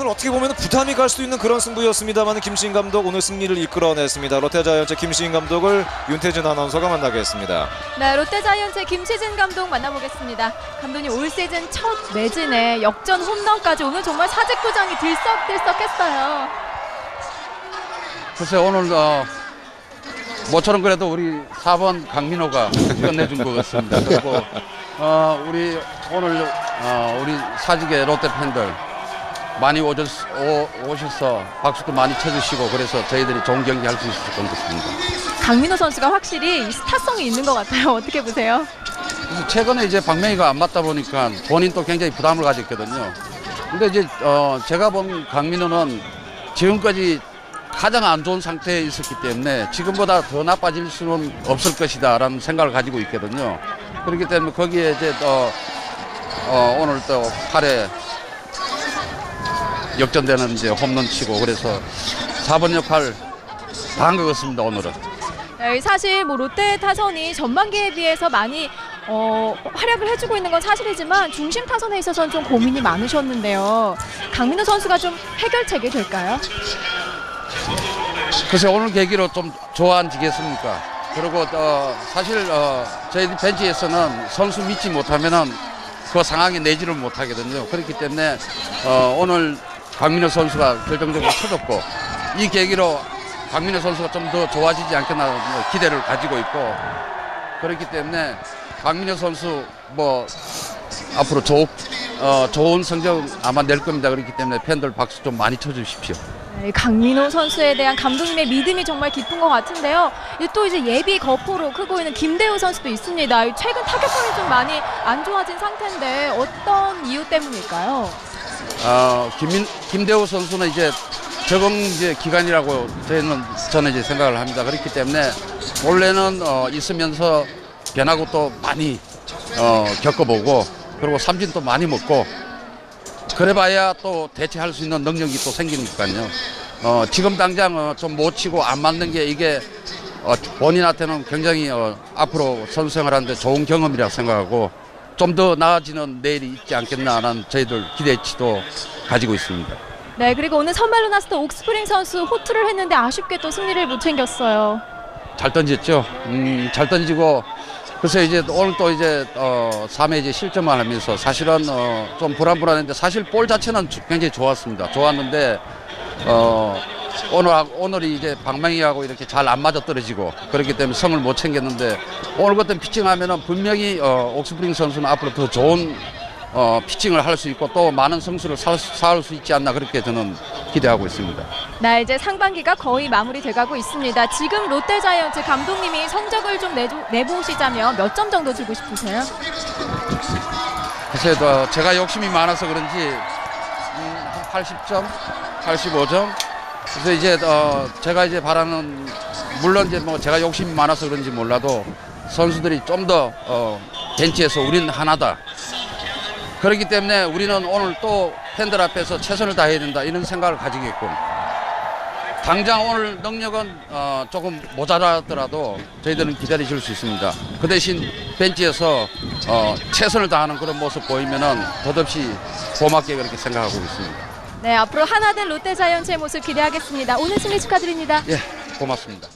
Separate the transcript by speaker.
Speaker 1: 오늘 어떻게 보면 부담이 갈 수 있는 그런 승부였습니다만 김시인 감독 오늘 승리를 이끌어냈습니다. 롯데자이언츠 김시인 감독을 윤태진 아나운서가 만나겠습니다.
Speaker 2: 네, 롯데자이언츠의 김시진 감독 만나보겠습니다. 감독님 올 시즌 첫 매진에 역전 홈런까지 오늘 정말 사직구장이 들썩들썩했어요.
Speaker 3: 글쎄 오늘 어, 모처럼 그래도 우리 4번 강민호가 끝내준 것 같습니다. 그리고 어, 우리 오늘 어, 우리 사직의 롯데 팬들 많이 오셨, 오, 오셔서 박수도 많이 쳐주시고 그래서 저희들이 좋은 경기 할 수 있을 것 같습니다.
Speaker 2: 강민호 선수가 확실히 이 스타성이 있는 것 같아요. 어떻게 보세요?
Speaker 3: 최근에 이제 박명희가 안 맞다 보니까 본인도 굉장히 부담을 가졌거든요. 근데 이제 어 제가 본 강민호는 지금까지 가장 안 좋은 상태에 있었기 때문에 지금보다 더 나빠질 수는 없을 것이다라는 생각을 가지고 있거든요. 그렇기 때문에 거기에 이제 또 어, 오늘 또 8회 역전되는 이제 홈런 치고 그래서 4번 역할 다 한 것 같습니다 오늘은.
Speaker 2: 네, 사실 뭐 롯데 타선이 전반기에 비해서 많이 어, 활약을 해주고 있는 건 사실이지만 중심 타선에 있어서는 좀 고민이 많으셨는데요. 강민호 선수가 좀 해결책이 될까요?
Speaker 3: 글쎄 오늘 계기로 좀 좋아지겠습니까? 그리고 어, 사실 어, 저희 벤치에서는 선수 믿지 못하면은 그 상황에 내지를 못하거든요. 그렇기 때문에 어, 오늘 박민호 선수가 결정적으로 쳐줬고 이 계기로 박민호 선수가 좀 더 좋아지지 않겠나 뭐 기대를 가지고 있고 그렇기 때문에 박민호 선수 뭐 앞으로 좋, 어, 좋은 성적 아마 낼 겁니다. 그렇기 때문에 팬들 박수 좀 많이 쳐주십시오.
Speaker 2: 네, 강민호 선수에 대한 감독님의 믿음이 정말 깊은 것 같은데요. 이또 이제 예비 거포로 크고 있는 김대우 선수도 있습니다. 이 최근 타격감이 좀 많이 안 좋아진 상태인데 어떤 이유 때문일까요?
Speaker 3: 어, 김민, 김대호 선수는 이제 적응 이제 기간이라고 저희는 저는 이제 생각을 합니다. 그렇기 때문에 원래는 어, 있으면서 변하고 또 많이 어, 겪어보고 그리고 삼진도 많이 먹고 그래봐야 또 대체할 수 있는 능력이 또 생기니까요. 어, 지금 당장 어, 좀못 치고 안 맞는 게 이게 어, 본인한테는 굉장히 어, 앞으로 선수 생활하는데 좋은 경험이라고 생각하고 좀 더 나아지는 내일이 있지 않겠나라는 저희들 기대치도 가지고 있습니다.
Speaker 2: 네, 그리고 오늘 선발 로 나섰던 옥스프링 선수 호투를 했는데 아쉽게 또 승리를 못 챙겼어요.
Speaker 3: 잘 던졌죠. 음, 잘 던지고 그래서 이제 오늘 또 이제 어 3회 이제 실점을 하면서 사실은 어, 좀 불안불안했는데 사실 볼 자체는 주- 굉장히 좋았습니다. 좋았는데 어 오늘 오늘이 이제 방망이하고 이렇게 잘 안 맞아 떨어지고 그렇기 때문에 성을 못 챙겼는데 오늘 같은 피칭하면은 분명히 어 옥스프링 선수는 앞으로 더 좋은 어 피칭을 할 수 있고 또 많은 성수를 살 수- 쌓을 수 있지 않나 그렇게 저는 기대하고 있습니다.
Speaker 2: 네, 이제 상반기가 거의 마무리돼가고 있습니다. 지금 롯데자이언츠 감독님이 성적을 좀 내주, 내보시자면 몇 점 정도 주고 싶으세요?
Speaker 3: 글쎄, 어, 제가 욕심이 많아서 그런지 음, 한 80점, 85점. 그래서 이제 어, 제가 이제 바라는 물론 이제 뭐 제가 욕심이 많아서 그런지 몰라도 선수들이 좀더 어, 벤치에서 우리는 하나다. 그렇기 때문에 우리는 오늘 또 팬들 앞에서 최선을 다해야 된다 이런 생각을 가지겠고 당장 오늘 능력은 어, 조금 모자라더라도 저희들은 기다리실 수 있습니다. 그 대신 벤치에서 어, 최선을 다하는 그런 모습 보이면은 더없이 고맙게 그렇게 생각하고 있습니다.
Speaker 2: 네, 앞으로 하나된 롯데자이언츠의 모습 기대하겠습니다. 오늘 승리 축하드립니다.
Speaker 3: 예, 고맙습니다.